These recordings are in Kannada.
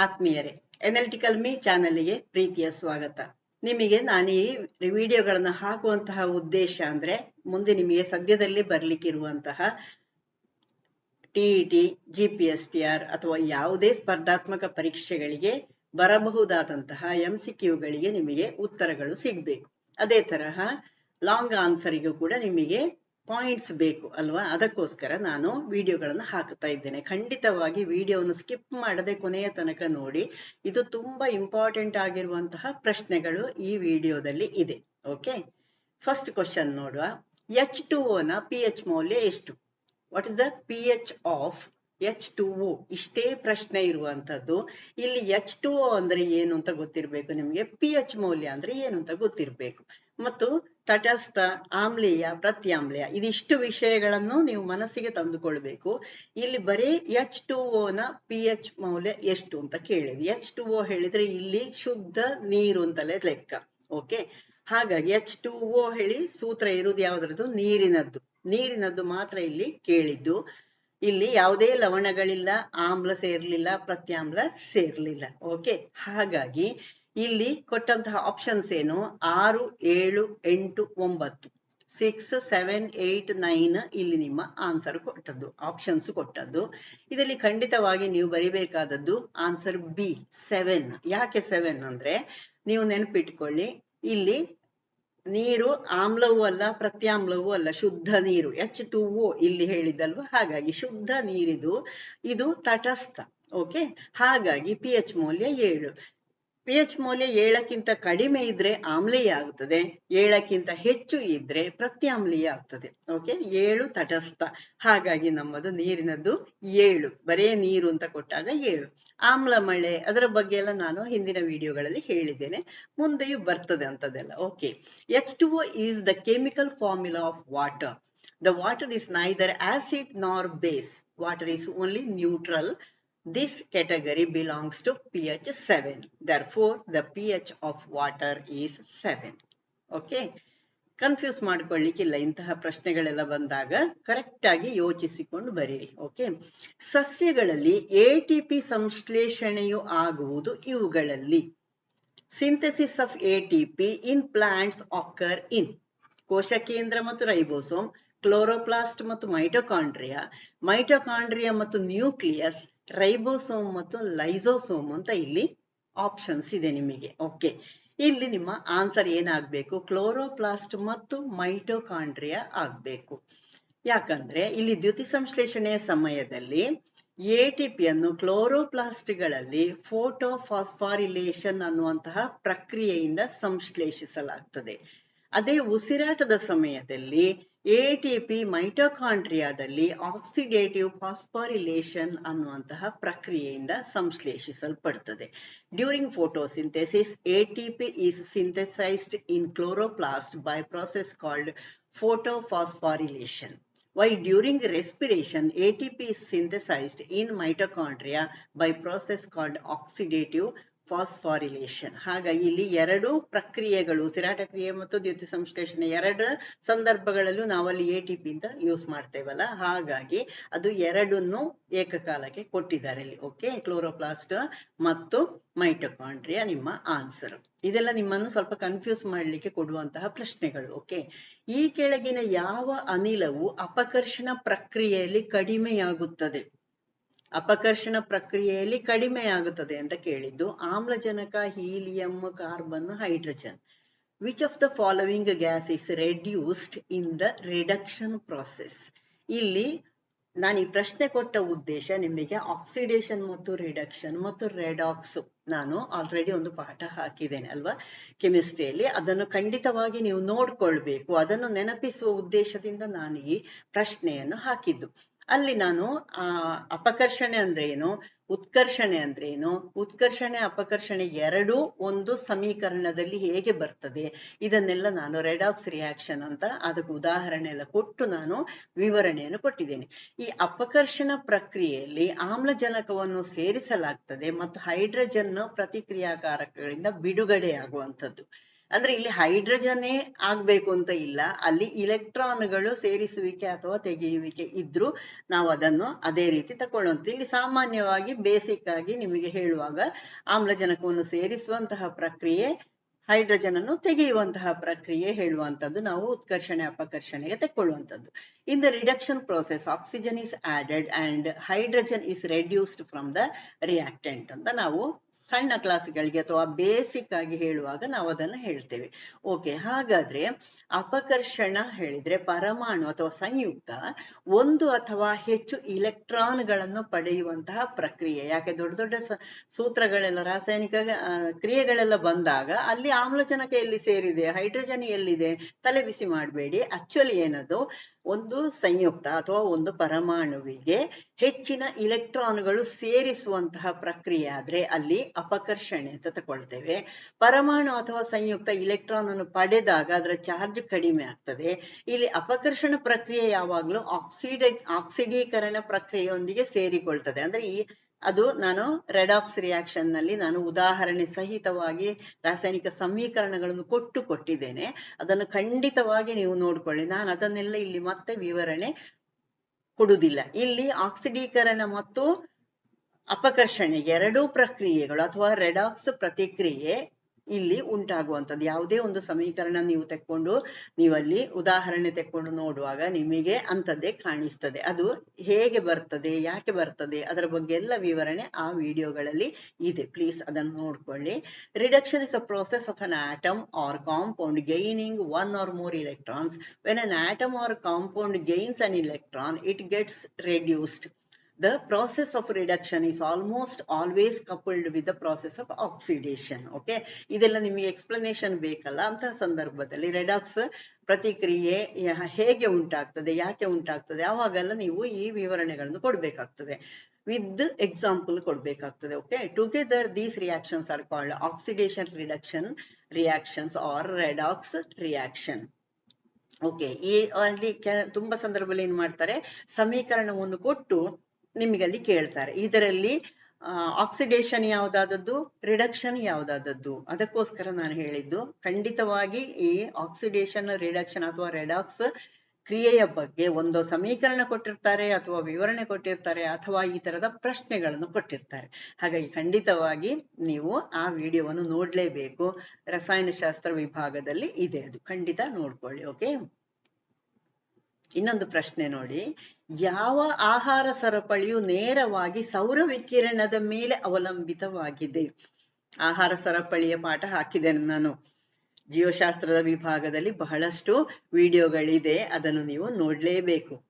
ಆತ್ಮೀಯರೇ ಎನಲಿಟಿಕಲ್ ಮೀ ಚಾನೆಲ್ಗೆ ಪ್ರೀತಿಯ ಸ್ವಾಗತ. ನಿಮಗೆ ನಾನು ಈ ವಿಡಿಯೋಗಳನ್ನ ಹಾಕುವಂತಹ ಉದ್ದೇಶ ಅಂದ್ರೆ, ಮುಂದೆ ನಿಮಗೆ ಸದ್ಯದಲ್ಲಿ ಬರ್ಲಿಕ್ಕಿರುವಂತಹ TET G P S T R ಅಥವಾ ಯಾವುದೇ ಸ್ಪರ್ಧಾತ್ಮಕ ಪರೀಕ್ಷೆಗಳಿಗೆ ಬರಬಹುದಾದಂತಹ ಎಂ ಸಿ ಕ್ಯೂಗಳಿಗೆ ನಿಮಗೆ ಉತ್ತರಗಳು ಸಿಗ್ಬೇಕು. ಅದೇ ತರಹ ಲಾಂಗ್ ಆನ್ಸರಿಗೂ ಕೂಡ ನಿಮಗೆ ಪಾಯಿಂಟ್ಸ್ ಬೇಕು ಅಲ್ವಾ? ಅದಕ್ಕೋಸ್ಕರ ನಾನು ವಿಡಿಯೋಗಳನ್ನು ಹಾಕ್ತಾ ಇದ್ದೇನೆ. ಖಂಡಿತವಾಗಿ ವಿಡಿಯೋವನ್ನು ಸ್ಕಿಪ್ ಮಾಡದೆ ಕೊನೆಯ ತನಕ ನೋಡಿ. ಇದು ತುಂಬಾ ಇಂಪಾರ್ಟೆಂಟ್ ಆಗಿರುವಂತಹ ಪ್ರಶ್ನೆಗಳು ಈ ವಿಡಿಯೋದಲ್ಲಿ ಇದೆ. ಓಕೆ ಫಸ್ಟ್ ಕ್ವಶನ್ ನೋಡುವ. ಎಚ್ ಟು ನ ಪಿ ಎಚ್ ಮೌಲ್ಯ ಎಷ್ಟು? What is the P H of H two O ಇಷ್ಟೇ ಪ್ರಶ್ನೆ ಇರುವಂತದ್ದು. ಇಲ್ಲಿ ಎಚ್ ಟು ಒ ಅಂದ್ರೆ ಏನು ಅಂತ ಗೊತ್ತಿರಬೇಕು ನಿಮಗೆ? ಪಿ ಎಚ್ ಮೌಲ್ಯ ಅಂದ್ರೆ ಏನು ಅಂತ ಗೊತ್ತಿರಬೇಕು. ಮತ್ತು ತಟಸ್ಥ ಆಮ್ಲೀಯ, ಪ್ರತ್ಯಾಮ್ಲೀಯ ಇದಿಷ್ಟು ವಿಷಯಗಳನ್ನು ನೀವು ಮನಸ್ಸಿಗೆ ತಂದುಕೊಳ್ಬೇಕು. ಇಲ್ಲಿ ಬರೀ ಎಚ್ ಟು ನ ಪಿ ಎಚ್ ಮೌಲ್ಯ ಎಷ್ಟು ಅಂತ ಕೇಳಿದೆ ಎಚ್ ಟು ಓ ಹೇಳಿದ್ರೆ ಇಲ್ಲಿ ಶುದ್ಧ ನೀರು ಅಂತಲೇ ಲೆಕ್ಕ, ಓಕೆ? ಹಾಗಾಗಿ ಎಚ್ ಟು ಓ ಹೇಳಿ ಸೂತ್ರ ಇರುವುದು ಯಾವ್ದ್ರದ್ದು? ನೀರಿನದ್ದು. ನೀರಿನದ್ದು ಮಾತ್ರ ಇಲ್ಲಿ ಕೇಳಿದ್ದು. ಇಲ್ಲಿ ಯಾವುದೇ ಲವಣಗಳಿಲ್ಲ, ಆಮ್ಲ ಸೇರ್ಲಿಲ್ಲ, ಪ್ರತ್ಯಾಮ್ಲ ಸೇರ್ಲಿಲ್ಲ, ಓಕೆ? ಹಾಗಾಗಿ ಇಲ್ಲಿ ಕೊಟ್ಟಂತಹ ಆಪ್ಷನ್ಸ್ ಏನು? ಆರು, ಏಳು, ಎಂಟು, ಒಂಬತ್ತು. ಸಿಕ್ಸ್ ಸೆವೆನ್ ಏಟ್ ನೈನ್ ಇಲ್ಲಿ ನಿಮ್ಮ ಆನ್ಸರ್ ಕೊಟ್ಟದ್ದು ಆಪ್ಷನ್ಸ್ ಕೊಟ್ಟದ್ದು. ಇದರಲ್ಲಿ ಖಂಡಿತವಾಗಿ ನೀವು ಬರಿಬೇಕಾದದ್ದು ಆನ್ಸರ್ ಬಿ ಸೆವೆನ್ ಯಾಕೆ ಸೆವೆನ್ ಅಂದ್ರೆ? ನೀವು ನೆನಪಿಟ್ಕೊಳ್ಳಿ, ಇಲ್ಲಿ ನೀರು ಆಮ್ಲವೂ ಅಲ್ಲ, ಪ್ರತ್ಯಾಮ್ಲವೂ ಅಲ್ಲ, ಶುದ್ಧ ನೀರು. ಎಚ್ ಟು ಓ ಇಲ್ಲಿ ಹೇಳಿದ್ದಲ್ವ? ಹಾಗಾಗಿ ಶುದ್ಧ ನೀರಿದು, ಇದು ತಟಸ್ಥ ಓಕೆ ಹಾಗಾಗಿ ಪಿ ಮೌಲ್ಯ ಏಳು. ಪಿ ಎಚ್ ಮೌಲ್ಯ ಏಳಕ್ಕಿಂತ ಕಡಿಮೆ ಇದ್ರೆ ಆಮ್ಲೀಯ ಆಗ್ತದೆ. ಏಳಕ್ಕಿಂತ ಹೆಚ್ಚು ಇದ್ರೆ ಪ್ರತ್ಯಾಮ್ಲೀಯ ಆಗ್ತದೆ. ಓಕೆ ಏಳು ತಟಸ್ಥ. ಹಾಗಾಗಿ ನಮ್ಮದು ನೀರಿನದ್ದು ಏಳು. ಬರೇ ನೀರು ಅಂತ ಕೊಟ್ಟಾಗ ಏಳು. ಆಮ್ಲ ಮಳೆ ಅದರ ಬಗ್ಗೆ ಎಲ್ಲ ನಾನು ಹಿಂದಿನ ವಿಡಿಯೋಗಳಲ್ಲಿ ಹೇಳಿದ್ದೇನೆ. ಮುಂದೆಯೂ ಬರ್ತದೆ ಅಂತದೆಲ್ಲ. Okay H two is the chemical formula of water the water is neither acid nor base water is only neutral This category belongs to pH 7. Therefore, the pH of water is 7. Okay. Confuse ಮಾಡ್ಕೊಳ್ಳಿಕ್ಕಿಲ್ಲ ಇಂತಹ ಪ್ರಶ್ನೆಗಳೆಲ್ಲ ಬಂದಾಗ ಕರೆಕ್ಟ್ ಆಗಿ ಯೋಚಿಸಿಕೊಂಡು ಬರೀರಿ ಓಕೆ ಸಸ್ಯಗಳಲ್ಲಿ ಎ ಟಿ ಪಿ ಸಂಶ್ಲೇಷಣೆಯು ಆಗುವುದು ಇವುಗಳಲ್ಲಿ synthesis of A T P in plants occur in ಕೋಶ ಕೇಂದ್ರ ಮತ್ತು ರೈಬೋಸೋಮ್ ಕ್ಲೋರೋಪ್ಲಾಸ್ಟ್ ಮತ್ತು ಮೈಟೋಕಾಂಡ್ರಿಯಾ ಮೈಟೋಕಾಂಡ್ರಿಯಾ ಮತ್ತು ನ್ಯೂಕ್ಲಿಯಸ್, ರೈಬೋಸೋಮ್ ಮತ್ತು ಲೈಸೋಸೋಮ್ ಅಂತ ಇಲ್ಲಿ ಆಪ್ಷನ್ಸ್ ಇದೆ ನಿಮಗೆ. ಓಕೆ ಇಲ್ಲಿ ನಿಮ್ಮ ಆನ್ಸರ್ ಏನಾಗಬೇಕು? ಕ್ಲೋರೋಪ್ಲಾಸ್ಟ್ ಮತ್ತು ಮೈಟೋಕಾಂಡ್ರಿಯಾ ಆಗಬೇಕು. ಯಾಕಂದ್ರೆ ಇಲ್ಲಿ ದ್ಯುತಿ ಸಂಶ್ಲೇಷಣೆಯ ಸಮಯದಲ್ಲಿ ಎ ಟಿ ಪಿಯನ್ನು ಕ್ಲೋರೋಪ್ಲಾಸ್ಟ್ಗಳಲ್ಲಿ ಫೋಟೋಫಾಸ್ಫಾರಿಲೇಷನ್ ಅನ್ನುವಂತಹ ಪ್ರಕ್ರಿಯೆಯಿಂದ ಸಂಶ್ಲೇಷಿಸಲಾಗ್ತದೆ. ಅದೇ ಉಸಿರಾಟದ ಸಮಯದಲ್ಲಿ ಎ ಟಿ ಪಿ ಮೈಟೋಕಾಂಡ್ರಿಯಾದಲ್ಲಿ ಆಕ್ಸಿಡೇಟಿವ್ ಫಾಸ್ಪಾರಿಲೇಷನ್ ಅನ್ನುವಂತಹ ಪ್ರಕ್ರಿಯೆಯಿಂದ ಸಂಶ್ಲೇಷಿಸಲ್ಪಡ್ತದೆ during photosynthesis A T P is synthesised in chloroplast by process called photophosphorylation. Why during respiration ATP is synthesised in mitochondria by process called oxidative phosphorylation. ಹಾಗಾಗಿ ಇಲ್ಲಿ ಎರಡು ಪ್ರಕ್ರಿಯೆಗಳು ಉಸಿರಾಟ ಕ್ರಿಯೆ ಮತ್ತು ದ್ಯುತಿ ಸಂಶ್ಲೇಷಣೆ ಎರಡರ ಸಂದರ್ಭಗಳಲ್ಲೂ ನಾವಲ್ಲಿ ಎ ಟಿ ಪಿ ಅಂತ ಯೂಸ್ ಮಾಡ್ತೇವಲ್ಲ. ಹಾಗಾಗಿ ಅದು ಎರಡನ್ನು ಏಕಕಾಲಕ್ಕೆ ಕೊಟ್ಟಿದ್ದಾರೆ ಇಲ್ಲಿ. ಓಕೆ ಕ್ಲೋರೋಪ್ಲಾಸ್ಟ್ ಮತ್ತು ಮೈಟೊಕಾಂಡ್ರಿಯಾ ನಿಮ್ಮ ಆನ್ಸರ್ ಇದೆಲ್ಲ ನಿಮ್ಮನ್ನು ಸ್ವಲ್ಪ ಕನ್ಫ್ಯೂಸ್ ಮಾಡಲಿಕ್ಕೆ ಕೊಡುವಂತಹ ಪ್ರಶ್ನೆಗಳು. ಓಕೆ ಈ ಕೆಳಗಿನ ಯಾವ ಅನಿಲವು ಅಪಕರ್ಷಣ ಪ್ರಕ್ರಿಯೆಯಲ್ಲಿ ಕಡಿಮೆಯಾಗುತ್ತದೆ? ಅಪಕರ್ಷಣ ಪ್ರಕ್ರಿಯೆಯಲ್ಲಿ ಕಡಿಮೆಯಾಗುತ್ತದೆ ಅಂತ ಕೇಳಿದ್ದು ಆಮ್ಲಜನಕ, helium, carbon, hydrogen. Which of the following gas is reduced in the reduction process ಇಲ್ಲಿ ನಾನು ಈ ಪ್ರಶ್ನೆ ಕೊಟ್ಟ ಉದ್ದೇಶ ನಿಮಗೆ ಆಕ್ಸಿಡೇಷನ್ ಮತ್ತು ರಿಡಕ್ಷನ್ ಮತ್ತು ರೆಡಾಕ್ಸ್ ನಾನು ಆಲ್ರೆಡಿ ಒಂದು ಪಾಠ ಹಾಕಿದ್ದೇನೆ ಅಲ್ವಾ? ಕೆಮಿಸ್ಟ್ರಿಯಲ್ಲಿ ಅದನ್ನು ಖಂಡಿತವಾಗಿ ನೀವು ನೋಡ್ಕೊಳ್ಬೇಕು. ಅದನ್ನು ನೆನಪಿಸುವ ಉದ್ದೇಶದಿಂದ ನಾನು ಈ ಪ್ರಶ್ನೆಯನ್ನು ಹಾಕಿದ್ದು. ಅಲ್ಲಿ ನಾನು, ಆ, ಅಪಕರ್ಷಣೆ ಅಂದ್ರೆ ಏನು? ಉತ್ಕರ್ಷಣೆ ಅಂದ್ರೆ ಏನು? ಉತ್ಕರ್ಷಣೆ, ಅಪಕರ್ಷಣೆ ಎರಡೂ ಒಂದು ಸಮೀಕರಣದಲ್ಲಿ ಹೇಗೆ ಬರ್ತದೆ? ಇದನ್ನೆಲ್ಲ ನಾನು ರೆಡಾಕ್ಸ್ ರಿಯಾಕ್ಷನ್ ಅಂತ ಅದಕ್ಕೆ ಉದಾಹರಣೆ ಎಲ್ಲ ಕೊಟ್ಟು ನಾನು ವಿವರಣೆಯನ್ನು ಕೊಟ್ಟಿದ್ದೇನೆ. ಈ ಅಪಕರ್ಷಣ ಪ್ರಕ್ರಿಯೆಯಲ್ಲಿ ಆಮ್ಲಜನಕವನ್ನು ಸೇರಿಸಲಾಗ್ತದೆ ಮತ್ತು ಹೈಡ್ರೋಜನ್ ಪ್ರತಿಕ್ರಿಯಾಕಾರಕಗಳಿಂದ ಬಿಡುಗಡೆಯಾಗುವಂಥದ್ದು. ಅಂದ್ರೆ ಇಲ್ಲಿ ಹೈಡ್ರೋಜನ್ನೇ ಆಗ್ಬೇಕು ಅಂತ ಇಲ್ಲ. ಅಲ್ಲಿ ಇಲೆಕ್ಟ್ರಾನ್ಗಳು ಸೇರಿಸುವಿಕೆ ಅಥವಾ ತೆಗೆಯುವಿಕೆ ಇದ್ರೂ ನಾವು ಅದನ್ನು ಅದೇ ರೀತಿ ತಕೊಳ್ಳುವಂತ ಇಲ್ಲಿ ಸಾಮಾನ್ಯವಾಗಿ ಬೇಸಿಕ್ ಆಗಿ ನಿಮಗೆ ಹೇಳುವಾಗ ಆಮ್ಲಜನಕವನ್ನು ಸೇರಿಸುವಂತಹ ಪ್ರಕ್ರಿಯೆ ಹೈಡ್ರೋಜನ್ ಅನ್ನು ತೆಗೆಯುವಂತಹ ಪ್ರಕ್ರಿಯೆ ಹೇಳುವಂತದ್ದು ನಾವು ಉತ್ಕರ್ಷಣೆ, ಅಪಕರ್ಷಣೆಗೆ ತೆಕ್ಕೊಳ್ಳುವಂಥದ್ದು. In the reduction process oxygen is added and hydrogen is reduced from the reactant ಅಂತ ನಾವು ಸಣ್ಣ ಕ್ಲಾಸ್ಗಳಿಗೆ ಅಥವಾ ಬೇಸಿಕ್ ಆಗಿ ಹೇಳುವಾಗ ನಾವು ಅದನ್ನು ಹೇಳ್ತೇವೆ. ಓಕೆ ಹಾಗಾದ್ರೆ ಅಪಕರ್ಷಣ ಹೇಳಿದ್ರೆ ಪರಮಾಣು ಅಥವಾ ಸಂಯುಕ್ತ ಒಂದು ಅಥವಾ ಹೆಚ್ಚು ಇಲೆಕ್ಟ್ರಾನ್ಗಳನ್ನು ಪಡೆಯುವಂತಹ ಪ್ರಕ್ರಿಯೆ. ಯಾಕೆ ದೊಡ್ಡ ದೊಡ್ಡ ಸೂತ್ರಗಳೆಲ್ಲ ರಾಸಾಯನಿಕ ಕ್ರಿಯೆಗಳೆಲ್ಲ ಬಂದಾಗ ಅಲ್ಲಿ ಆಮ್ಲಜನಕ ಎಲ್ಲಿ ಸೇರಿದೆ? ಹೈಡ್ರೋಜನ್ ಎಲ್ಲಿದೆ? ತಲೆ ಬಿಸಿ ಮಾಡಬೇಡಿ. ಆಕ್ಚುಲಿ ಏನದು? ಒಂದು ಸಂಯುಕ್ತ ಅಥವಾ ಒಂದು ಪರಮಾಣುವಿಗೆ ಹೆಚ್ಚಿನ ಇಲೆಕ್ಟ್ರಾನ್ಗಳು ಸೇರಿಸುವಂತಹ ಪ್ರಕ್ರಿಯೆ ಆದ್ರೆ ಅಲ್ಲಿ ಅಪಕರ್ಷಣೆ ಅಂತ ತಗೊಳ್ತೇವೆ. ಪರಮಾಣು ಅಥವಾ ಸಂಯುಕ್ತ ಇಲೆಕ್ಟ್ರಾನ್ ಅನ್ನು ಪಡೆದಾಗ ಅದರ ಚಾರ್ಜ್ ಕಡಿಮೆ ಆಗ್ತದೆ. ಇಲ್ಲಿ ಅಪಕರ್ಷಣ ಪ್ರಕ್ರಿಯೆ ಯಾವಾಗ್ಲೂ ಆಕ್ಸಿಡ, ಆಕ್ಸಿಡೀಕರಣ ಪ್ರಕ್ರಿಯೆಯೊಂದಿಗೆ ಸೇರಿಕೊಳ್ತದೆ. ಅಂದ್ರೆ ಈ ಅದು ನಾನು ರೆಡಾಕ್ಸ್ ರಿಯಾಕ್ಷನ್ನಲ್ಲಿ ನಾನು ಉದಾಹರಣೆ ಸಹಿತವಾಗಿ ರಾಸಾಯನಿಕ ಸಮೀಕರಣಗಳನ್ನು ಕೊಟ್ಟು ಕೊಟ್ಟಿದ್ದೇನೆ. ಅದನ್ನು ಖಂಡಿತವಾಗಿ ನೀವು ನೋಡ್ಕೊಳ್ಳಿ. ನಾನು ಅದನ್ನೆಲ್ಲ ಇಲ್ಲಿ ಮತ್ತೆ ವಿವರಣೆ ಕೊಡುವುದಿಲ್ಲ. ಇಲ್ಲಿ ಆಕ್ಸಿಡೀಕರಣ ಮತ್ತು ಅಪಕರ್ಷಣೆ ಎರಡೂ ಪ್ರಕ್ರಿಯೆಗಳು ಅಥವಾ ರೆಡಾಕ್ಸ್ ಪ್ರತಿಕ್ರಿಯೆ ಇಲ್ಲಿ ಉಂಟಾಗುವಂಥದ್ದು. ಯಾವುದೇ ಒಂದು ಸಮೀಕರಣ ನೀವು ತೆಕ್ಕೊಂಡು, ನೀವಲ್ಲಿ ಉದಾಹರಣೆ ತೆಕ್ಕೊಂಡು ನೋಡುವಾಗ ನಿಮಗೆ ಅಂಥದ್ದೇ ಕಾಣಿಸ್ತದೆ. ಅದು ಹೇಗೆ ಬರ್ತದೆ, ಯಾಕೆ ಬರ್ತದೆ, ಅದರ ಬಗ್ಗೆ ಎಲ್ಲ ವಿವರಣೆ ಆ ವಿಡಿಯೋಗಳಲ್ಲಿ ಇದೆ. ಪ್ಲೀಸ್ ಅದನ್ನು ನೋಡ್ಕೊಳ್ಳಿ. Reduction is a process of an atom or compound gaining one or more electrons when an atom or compound gains an electron it gets reduced. The process of reduction is almost always coupled with the process of oxidation, okay? ಇದೆಲ್ಲ ನಿಮಗೆ ಎಕ್ಸ್ಪ್ಲನೇಷನ್ ಬೇಕಲ್ಲ? ಅಂತಹ ಸಂದರ್ಭದಲ್ಲಿ ರೆಡಾಕ್ಸ್ ಪ್ರತಿಕ್ರಿಯೆ ಹೇಗೆ ಉಂಟಾಗ್ತದೆ, ಯಾಕೆ ಉಂಟಾಗ್ತದೆ ಆವಾಗೆಲ್ಲ ನೀವು ಈ ವಿವರಣೆಗಳನ್ನು ಕೊಡ್ಬೇಕಾಗ್ತದೆ. ವಿತ್ ಎಕ್ಸಾಂಪಲ್ ಕೊಡ್ಬೇಕಾಗ್ತದೆ okay together these reactions are called oxidation reduction reactions are redox reaction okay ಈ ಅಲ್ಲಿ ತುಂಬಾ ಸಂದರ್ಭದಲ್ಲಿ ಏನ್ ಮಾಡ್ತಾರೆ? ಸಮೀಕರಣವನ್ನು ಕೊಟ್ಟು ನಿಮಗೆ ಅಲ್ಲಿ ಕೇಳ್ತಾರೆ. ಇದರಲ್ಲಿ ಆಕ್ಸಿಡೇಷನ್ ಯಾವುದಾದದ್ದು ರಿಡಕ್ಷನ್ ಯಾವ್ದಾದದ್ದು? ಅದಕ್ಕೋಸ್ಕರ ನಾನು ಹೇಳಿದ್ದು, ಖಂಡಿತವಾಗಿ ಈ ಆಕ್ಸಿಡೇಷನ್ ರಿಡಕ್ಷನ್ ಅಥವಾ ರೆಡಾಕ್ಸ್ ಕ್ರಿಯೆಯ ಬಗ್ಗೆ ಒಂದು ಸಮೀಕರಣ ಕೊಟ್ಟಿರ್ತಾರೆ, ಅಥವಾ ವಿವರಣೆ ಕೊಟ್ಟಿರ್ತಾರೆ, ಅಥವಾ ಈ ತರದ ಪ್ರಶ್ನೆಗಳನ್ನು ಕೊಟ್ಟಿರ್ತಾರೆ. ಹಾಗಾಗಿ ಖಂಡಿತವಾಗಿ ನೀವು ಆ ವಿಡಿಯೋವನ್ನು ನೋಡ್ಲೇಬೇಕು. ರಸಾಯನಶಾಸ್ತ್ರ ವಿಭಾಗದಲ್ಲಿ ಇದೆ ಅದು. ಖಂಡಿತ ನೋಡ್ಕೊಳ್ಳಿ, ಓಕೆ? ಇನ್ನೊಂದು ಪ್ರಶ್ನೆ ನೋಡಿ. ಯಾವ ಆಹಾರ ಸರಪಳಿಯು ನೇರವಾಗಿ ಸೌರ ವಿಕಿರಣದ ಮೇಲೆ ಅವಲಂಬಿತವಾಗಿದೆ? ಆಹಾರ ಸರಪಳಿಯ ಪಾಠ ಹಾಕಿದ್ದೇನೆ ನಾನು. ಜೀವಶಾಸ್ತ್ರದ ವಿಭಾಗದಲ್ಲಿ ಬಹಳಷ್ಟು ವಿಡಿಯೋಗಳಿದೆ, ಅದನ್ನು ನೀವು ನೋಡ್ಲೇಬೇಕು.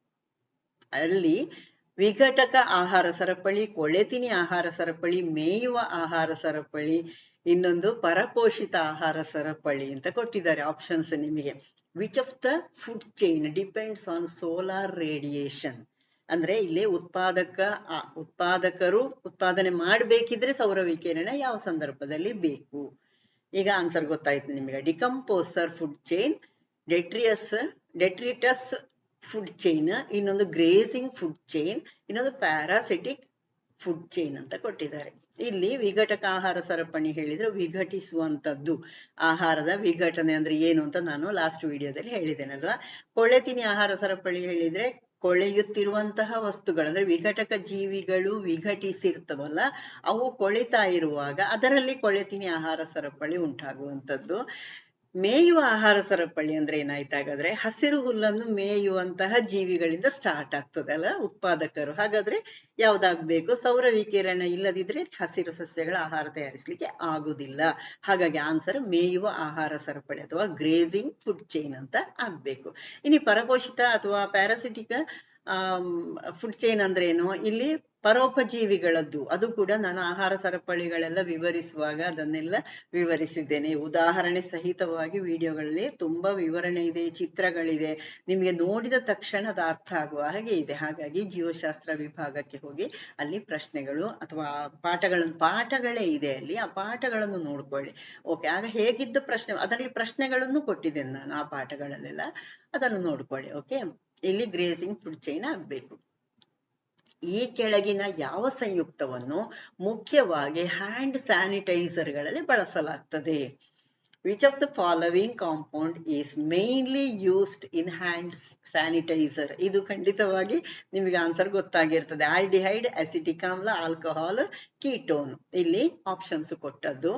ಅಲ್ಲಿ ವಿಘಟಕ ಆಹಾರ ಸರಪಳಿ, ಕೊಳೆತಿನಿ ಆಹಾರ ಸರಪಳಿ, ಮೇಯುವ ಆಹಾರ ಸರಪಳಿ ಇನ್ನೊಂದು ಪರಪೋಷಿತ ಆಹಾರ ಸರಪಳಿ ಅಂತ ಕೊಟ್ಟಿದ್ದಾರೆ ಆಪ್ಷನ್ಸ್ ನಿಮಗೆ. Which of the food chain depends on solar radiation ಅಂದ್ರೆ ಇಲ್ಲಿ ಉತ್ಪಾದಕ ಉತ್ಪಾದಕರು ಉತ್ಪಾದನೆ ಮಾಡಬೇಕಿದ್ರೆ ಸೌರ ವಿಕಿರಣ ಯಾವ ಸಂದರ್ಭದಲ್ಲಿ ಬೇಕು? ಈಗ ಆನ್ಸರ್ ಗೊತ್ತಾಯ್ತು ನಿಮಗೆ. Decomposer food chain detritus detritus food chain ಇನ್ನೊಂದು ಗ್ರೇಸಿಂಗ್ ಫುಡ್ ಚೈನ್ ಇನ್ನೊಂದು ಪ್ಯಾರಾಸಿಟಿಕ್ ಫುಡ್ ಚೈನ್ ಅಂತ ಕೊಟ್ಟಿದ್ದಾರೆ. ಇಲ್ಲಿ ವಿಘಟಕ ಆಹಾರ ಸರಪಣಿ ಹೇಳಿದ್ರೆ ವಿಘಟಿಸುವಂತದ್ದು ಆಹಾರದ ವಿಘಟನೆ ಅಂದ್ರೆ ಏನು ಅಂತ ನಾನು ಲಾಸ್ಟ್ ವಿಡಿಯೋದಲ್ಲಿ ಹೇಳಿದ್ದೇನಲ್ವಾ? ಕೊಳೆತಿನಿ ಆಹಾರ ಸರಪಳಿ ಹೇಳಿದ್ರೆ ಕೊಳೆಯುತ್ತಿರುವಂತಹ ವಸ್ತುಗಳು ಅಂದ್ರೆ ವಿಘಟಕ ಜೀವಿಗಳು ವಿಘಟಿಸಿರ್ತವಲ್ಲ, ಅವು ಕೊಳಿತಾ ಇರುವಾಗ ಅದರಲ್ಲಿ ಕೊಳೆತಿನಿ ಆಹಾರ ಸರಪಳಿ ಉಂಟಾಗುವಂತದ್ದು ಮೇಯುವ ಆಹಾರ ಸರಪಳಿ ಅಂದ್ರೆ ಏನಾಯ್ತು ಹಾಗಾದ್ರೆ ಹಸಿರು ಹುಲ್ಲನ್ನು ಮೇಯುವಂತಹ ಜೀವಿಗಳಿಂದ ಸ್ಟಾರ್ಟ್ ಆಗ್ತದೆ ಅಲ್ಲ ಉತ್ಪಾದಕರು. ಹಾಗಾದ್ರೆ ಯಾವ್ದಾಗ್ಬೇಕು? ಸೌರ ವಿಕಿರಣ ಇಲ್ಲದಿದ್ರೆ ಹಸಿರು ಸಸ್ಯಗಳ ಆಹಾರ ತಯಾರಿಸ್ಲಿಕ್ಕೆ ಆಗುದಿಲ್ಲ. ಹಾಗಾಗಿ ಆನ್ಸರ್ ಮೇಯುವ ಆಹಾರ ಸರಪಳಿ ಅಥವಾ ಗ್ರೇಸಿಂಗ್ ಫುಡ್ ಚೈನ್ ಅಂತ ಆಗ್ಬೇಕು. ಇನ್ನು ಪರಪೋಷಿತ ಅಥವಾ ಪ್ಯಾರಾಸಿಟಿಕ್ ಫುಡ್ ಚೈನ್ ಅಂದ್ರೆ ಏನು ಇಲ್ಲಿ ಪರೋಪಜೀವಿಗಳದ್ದು. ಅದು ಕೂಡ ನಾನು ಆಹಾರ ಸರಪಳಿಗಳೆಲ್ಲ ವಿವರಿಸುವಾಗ ಅದನ್ನೆಲ್ಲ ವಿವರಿಸಿದ್ದೇನೆ. ಉದಾಹರಣೆ ಸಹಿತವಾಗಿ ವಿಡಿಯೋಗಳಲ್ಲಿ ತುಂಬಾ ವಿವರಣೆ ಇದೆ, ಚಿತ್ರಗಳಿದೆ. ನಿಮಗೆ ನೋಡಿದ ತಕ್ಷಣ ಅದು ಅರ್ಥ ಆಗುವ ಹಾಗೆ ಇದೆ. ಹಾಗಾಗಿ ಜೀವಶಾಸ್ತ್ರ ವಿಭಾಗಕ್ಕೆ ಹೋಗಿ ಅಲ್ಲಿ ಪ್ರಶ್ನೆಗಳು ಅಥವಾ ಪಾಠಗಳನ್ನು ಪಾಠಗಳೇ ಇದೆ ಅಲ್ಲಿ. ಆ ಪಾಠಗಳನ್ನು ನೋಡ್ಕೊಳ್ಳಿ. ಓಕೆ, ಆಗ ಹೇಗಿದ್ದು ಪ್ರಶ್ನೆ, ಅದರಲ್ಲಿ ಪ್ರಶ್ನೆಗಳನ್ನು ಕೊಟ್ಟಿದ್ದೇನೆ ನಾನು ಆ ಪಾಠಗಳಲ್ಲೆಲ್ಲ ಅದನ್ನು ನೋಡ್ಕೊಳ್ಳಿ, ಓಕೆ? ಇಲ್ಲಿ ಗ್ರೇಸಿಂಗ್ ಫುಡ್ ಚೈನ್ ಆಗಬೇಕು. ಈ ಕೆಳಗಿನ ಯಾವ ಸಂಯುಕ್ತವನ್ನು ಮುಖ್ಯವಾಗಿ ಹ್ಯಾಂಡ್ ಸ್ಯಾನಿಟೈಸರ್ಗಳಲ್ಲಿ ಬಳಸಲಾಗ್ತದೆ. Which of the following compound is mainly used in hand sanitiser ಇದು ಖಂಡಿತವಾಗಿ ನಿಮಗೆ ಆನ್ಸರ್ ಗೊತ್ತಾಗಿರ್ತದೆ. ಆಲ್ಡಿಹೈಡ್ ಅಸಿಟಿಕ್ ಆಮ್ಲ ಆಲ್ಕೋಹಾಲ್ ಕೀಟೋನ್ ಇಲ್ಲಿ ಆಪ್ಷನ್ಸ್ ಕೊಟ್ಟದ್ದು.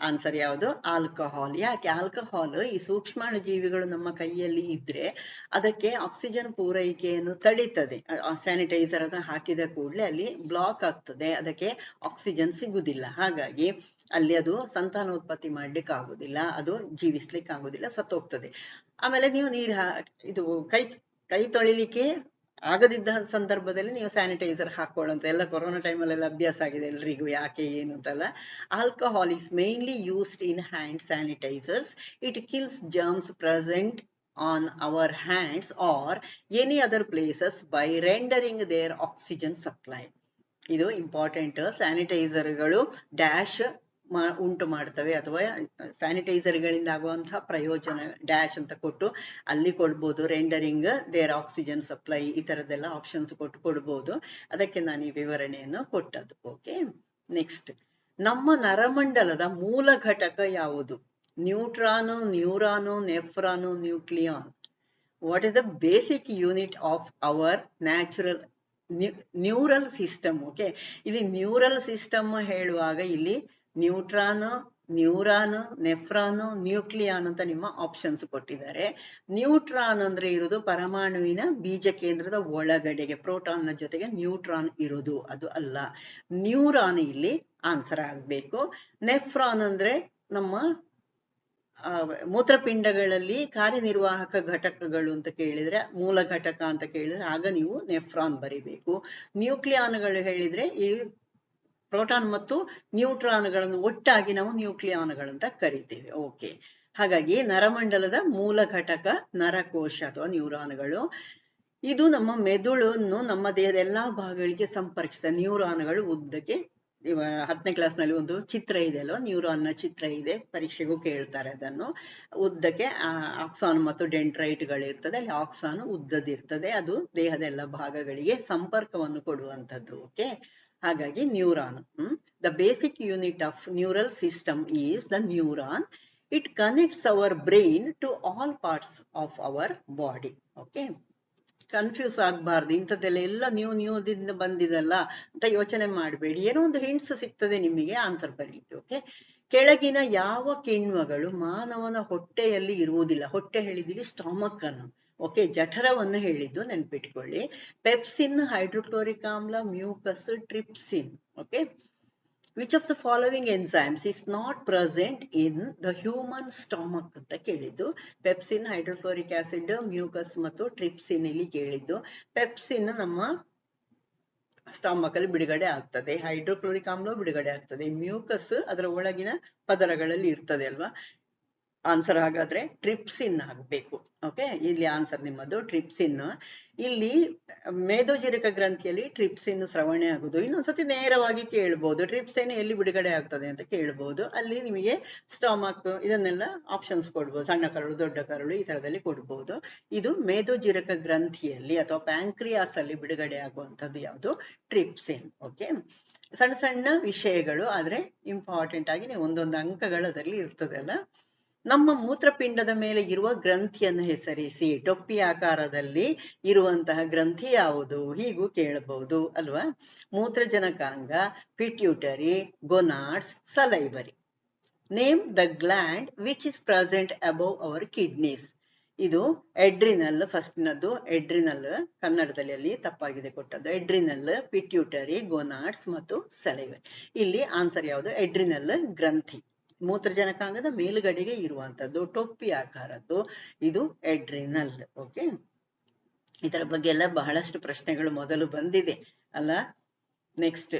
ಆನ್ಸರ್ ಯಾವುದು? ಆಲ್ಕೋಹಾಲ್ ಯಾಕೆ ಆಲ್ಕೋಹಾಲ್ ಈ ಸೂಕ್ಷ್ಮಾಣು ಜೀವಿಗಳು ನಮ್ಮ ಕೈಯಲ್ಲಿ ಇದ್ರೆ ಅದಕ್ಕೆ ಆಕ್ಸಿಜನ್ ಪೂರೈಕೆಯನ್ನು ತಡೀತದೆ. ಸ್ಯಾನಿಟೈಸರ್ ಅನ್ನ ಹಾಕಿದ ಕೂಡಲೇ ಅಲ್ಲಿ ಬ್ಲಾಕ್ ಆಗ್ತದೆ. ಅದಕ್ಕೆ ಆಕ್ಸಿಜನ್ ಸಿಗುದಿಲ್ಲ. ಹಾಗಾಗಿ ಅಲ್ಲಿ ಅದು ಸಂತಾನೋತ್ಪತ್ತಿ ಮಾಡ್ಲಿಕ್ಕೆ ಆಗುದಿಲ್ಲ ಅದು ಜೀವಿಸ್ಲಿಕ್ಕೆ ಆಗುದಿಲ್ಲ ಸತ್ತೋಗ್ತದೆ. ಆಮೇಲೆ ನೀವು ನೀರು ಇದು ಕೈ ಕೈ ತೊಳಿಲಿಕ್ಕೆ ಆಗದಿದ್ದ ಸಂದರ್ಭದಲ್ಲಿ ನೀವು ಸ್ಯಾನಿಟೈಸರ್ ಹಾಕೊಳ್ಳುವಂತ ಎಲ್ಲ ಕೊರೋನಾ ಟೈಮಲ್ಲೆಲ್ಲ ಅಭ್ಯಾಸ ಆಗಿದೆ ಎಲ್ರಿಗೂ, ಯಾಕೆ, ಏನು ಅಂತಲ್ಲ. Alcohol is mainly used in hand sanitisers it kills germs present on our hands or any other places by rendering their oxygen supply ಇದು ಇಂಪಾರ್ಟೆಂಟ್ ಸ್ಯಾನಿಟೈಸರ್ಗಳು ಡ್ಯಾಶ್ ಉಂಟು ಮಾಡ್ತವೆ ಅಥವಾ ಸ್ಯಾನಿಟೈಸರ್ ಗಳಿಂದ ಆಗುವಂತಹ ಪ್ರಯೋಜನ ಡ್ಯಾಶ್ ಅಂತ ಕೊಟ್ಟು ಅಲ್ಲಿ ಕೊಡ್ಬೋದು ರೆಂಡರಿಂಗ್ ದೇರ್ ಆಕ್ಸಿಜನ್ ಸಪ್ಲೈ ಈ ತರದೆಲ್ಲ ಆಪ್ಷನ್ಸ್ ಕೊಟ್ಟು ಕೊಡ್ಬೋದು. ಅದಕ್ಕೆ ನಾನು ಈ ವಿವರಣೆಯನ್ನು ಕೊಟ್ಟದ್ದು. ಓಕೆ ನೆಕ್ಸ್ಟ್ ನಮ್ಮ ನರಮಂಡಲದ ಮೂಲ ಘಟಕ ಯಾವುದು? Neutron, neuron, nephron, nucleon. What is the basic unit of our natural neural system okay ಇಲ್ಲಿ ನ್ಯೂರಲ್ ಸಿಸ್ಟಮ್ ಹೇಳುವಾಗ ಇಲ್ಲಿ ನ್ಯೂಟ್ರಾನ್, ನ್ಯೂರಾನ್, ನೆಫ್ರಾನ್, ನ್ಯೂಕ್ಲಿಯಾನ್ ಅಂತ ನಿಮ್ಮ ಆಪ್ಷನ್ಸ್ ಕೊಟ್ಟಿದ್ದಾರೆ. ನ್ಯೂಟ್ರಾನ್ ಅಂದ್ರೆ ಇರೋದು ಪರಮಾಣುವಿನ ಬೀಜ ಕೇಂದ್ರದ ಒಳಗಡೆಗೆ ಪ್ರೋಟಾನ್ನ ಜೊತೆಗೆ ನ್ಯೂಟ್ರಾನ್ ಇರುವುದು. ಅದು ಅಲ್ಲ. ನ್ಯೂರಾನ್ ಇಲ್ಲಿ ಆನ್ಸರ್ ಆಗ್ಬೇಕು. ನೆಫ್ರಾನ್ ಅಂದ್ರೆ ನಮ್ಮ ಮೂತ್ರಪಿಂಡಗಳಲ್ಲಿ ಕಾರ್ಯನಿರ್ವಾಹಕ ಘಟಕಗಳು ಅಂತ ಕೇಳಿದ್ರೆ, ಮೂಲ ಘಟಕ ಅಂತ ಕೇಳಿದ್ರೆ, ಆಗ ನೀವು ನೆಫ್ರಾನ್ ಬರಿಬೇಕು. ನ್ಯೂಕ್ಲಿಯಾನ್ಗಳು ಹೇಳಿದ್ರೆ ಈ ಪ್ರೋಟಾನ್ ಮತ್ತು ನ್ಯೂಟ್ರಾನ್ಗಳನ್ನು ಒಟ್ಟಾಗಿ ನಾವು ನ್ಯೂಕ್ಲಿಯಾನ್ಗಳು ಅಂತ ಕರಿತೇವೆ. ಓಕೆ. ಹಾಗಾಗಿ ನರಮಂಡಲದ ಮೂಲ ಘಟಕ ನರಕೋಶ ಅಥವಾ ನ್ಯೂರಾನ್ಗಳು. ಇದು ನಮ್ಮ ಮೆದುಳನ್ನು ನಮ್ಮ ದೇಹದ ಎಲ್ಲಾ ಭಾಗಗಳಿಗೆ ಸಂಪರ್ಕಿಸಿದ ನ್ಯೂರಾನ್ಗಳು ಉದ್ದಕ್ಕೆ ಹತ್ತನೇ ಕ್ಲಾಸ್ನಲ್ಲಿ ಒಂದು ಚಿತ್ರ ಇದೆ ಅಲ್ವಾ? ನ್ಯೂರಾನ್ನ ಚಿತ್ರ ಇದೆ. ಪರೀಕ್ಷೆಗೂ ಕೇಳ್ತಾರೆ ಅದನ್ನು. ಉದ್ದಕ್ಕೆ ಆಕ್ಸಾನ್ ಮತ್ತು ಡೆಂಟ್ರೈಟ್ ಗಳಿರ್ತದೆ ಅಲ್ಲಿ ಆಕ್ಸಾನ್ ಉದ್ದದಿರ್ತದೆ ಅದು ದೇಹದ ಎಲ್ಲ ಭಾಗಗಳಿಗೆ ಸಂಪರ್ಕವನ್ನು ಕೊಡುವಂಥದ್ದು. ಓಕೆ. ಹಾಗಾಗಿ neuron. The basic unit of neural system is the neuron it connects our brain to all parts of our body okay confuse ಆಗಬಾರ್ದು. ಇಂಥದ್ದೆಲ್ಲ ಎಲ್ಲ ನ್ಯೂ ನ್ಯೂದಿಂದ ಬಂದಿದಲ್ಲ ಅಂತ ಯೋಚನೆ ಮಾಡಬೇಡಿ. ಏನೋ ಒಂದು ಹಿಂಟ್ಸ್ ಸಿಗ್ತದೆ ನಿಮಗೆ ಆನ್ಸರ್ ಬರೀಲಿಕ್ಕೆ ಓಕೆ ಕೆಳಗಿನ ಯಾವ ಕಿಣ್ವಗಳು ಮಾನವನ ಹೊಟ್ಟೆಯಲ್ಲಿ ಇರುವುದಿಲ್ಲ. ಹೊಟ್ಟೆ ಹೇಳಿದಿಲ್ಲಿ ಸ್ಟಾಮಕ್ ಅನ್ನು. ಓಕೆ, ಜಠರವನ್ನು ಹೇಳಿದ್ದು ನೆನ್ಪಿಟ್ಕೊಳ್ಳಿ. ಪೆಪ್ಸಿನ್ ಹೈಡ್ರೋಕ್ಲೋರಿಕ್ ಆಮ್ಲ mucus, trypsin, okay which of the following enzymes is not present in the human stomach ಅಂತ ಕೇಳಿದ್ದು. ಪೆಪ್ಸಿನ್, ಹೈಡ್ರೋಕ್ಲೋರಿಕ್ ಆಸಿಡ್, ಮ್ಯೂಕಸ್ ಮತ್ತು ಟ್ರಿಪ್ಸಿನ್ ಇಲ್ಲಿ ಕೇಳಿದ್ದು. ಪೆಪ್ಸಿನ್ ನಮ್ಮ ಸ್ಟಾಮಕ್ ಅಲ್ಲಿ ಬಿಡುಗಡೆ ಆಗ್ತದೆ ಹೈಡ್ರೋಕ್ಲೋರಿಕ್ ಆಮ್ಲ ಬಿಡುಗಡೆ ಆಗ್ತದೆ, ಮ್ಯೂಕಸ್ ಅದರ ಒಳಗಿನ ಪದರಗಳಲ್ಲಿ ಇರ್ತದೆ ಅಲ್ವಾ. ಆನ್ಸರ್ ಹಾಗಾದ್ರೆ ಟ್ರಿಪ್ಸಿನ್ ಆಗಬೇಕು. ಓಕೆ ಇಲ್ಲಿ ಆನ್ಸರ್ ನಿಮ್ಮದು ಟ್ರಿಪ್ಸಿನ್ ಇಲ್ಲಿ ಮೇದೋಜೀರಕ ಗ್ರಂಥಿಯಲ್ಲಿ ಟ್ರಿಪ್ಸಿನ್ ಸ್ರವಣೆ ಆಗುದು. ಇನ್ನೊಂದ್ಸತಿ ನೇರವಾಗಿ ಕೇಳ್ಬೋದು. ಟ್ರಿಪ್ಸಿನ್ ಎಲ್ಲಿ ಬಿಡುಗಡೆ ಆಗ್ತದೆ ಅಂತ ಕೇಳ್ಬೋದು. ಅಲ್ಲಿ ನಿಮಗೆ ಸ್ಟಾಮಕ್ ಇದನ್ನೆಲ್ಲ ಆಪ್ಷನ್ಸ್ ಕೊಡ್ಬೋದು. ಸಣ್ಣ ಕರಳು, ದೊಡ್ಡ ಕರಳು ಈ ತರದಲ್ಲಿ ಕೊಡ್ಬೋದು. ಇದು ಮೇದೋಜೀರಕ ಗ್ರಂಥಿಯಲ್ಲಿ ಅಥವಾ ಪ್ಯಾಂಕ್ರಿಯಾಸ್ ಅಲ್ಲಿ ಬಿಡುಗಡೆ ಆಗುವಂತದ್ದು ಯಾವುದು? ಟ್ರಿಪ್ಸಿನ್ ಓಕೆ ಸಣ್ಣ ಸಣ್ಣ ವಿಷಯಗಳು, ಆದ್ರೆ ಇಂಪಾರ್ಟೆಂಟ್ ಆಗಿ ನೀವು ಒಂದೊಂದು ಅಂಕಗಳದಲ್ಲಿ ಇರ್ತದಲ್ಲ? ನಮ್ಮ ಮೂತ್ರಪಿಂಡದ ಮೇಲೆ ಇರುವ ಗ್ರಂಥಿಯನ್ನು ಹೆಸರಿಸಿ, ಟೊಪ್ಪಿ ಆಕಾರದಲ್ಲಿ ಇರುವಂತಹ ಗ್ರಂಥಿ ಯಾವುದು? ಹೀಗೂ ಕೇಳಬಹುದು, ಅಲ್ವಾ? ಮೂತ್ರಜನಕಾಂಗ pituitary gonads salivary name the gland which is present above our kidneys ಇದು ಎಡ್ರಿನಲ್ ಫಸ್ಟ್ನದ್ದು ಎಡ್ರಿನಲ್ ಕನ್ನಡದಲ್ಲಿ ಅಲ್ಲಿ ತಪ್ಪಾಗಿದೆ ಕೊಟ್ಟದ್ದು. ಎಡ್ರಿನಲ್ ಪಿಟ್ಯೂಟರಿ ಗೊನಾಡ್ಸ್ ಮತ್ತು ಸಲೈವರಿ ಇಲ್ಲಿ ಆನ್ಸರ್ ಯಾವುದು? ಎಡ್ರಿನಲ್ ಗ್ರಂಥಿ. ಮೂತ್ರಜನಕಾಂಗದ ಮೇಲುಗಡೆಗೆ ಇರುವಂತದ್ದು ಟೊಪ್ಪಿ ಆಕಾರದ್ದು, ಇದು ಎಡ್ರಿನಲ್ ಓಕೆ ಇದರ ಬಗ್ಗೆ ಎಲ್ಲ ಬಹಳಷ್ಟು ಪ್ರಶ್ನೆಗಳು ಮೊದಲು ಬಂದಿದೆ, ಅಲ್ಲ? ನೆಕ್ಸ್ಟ್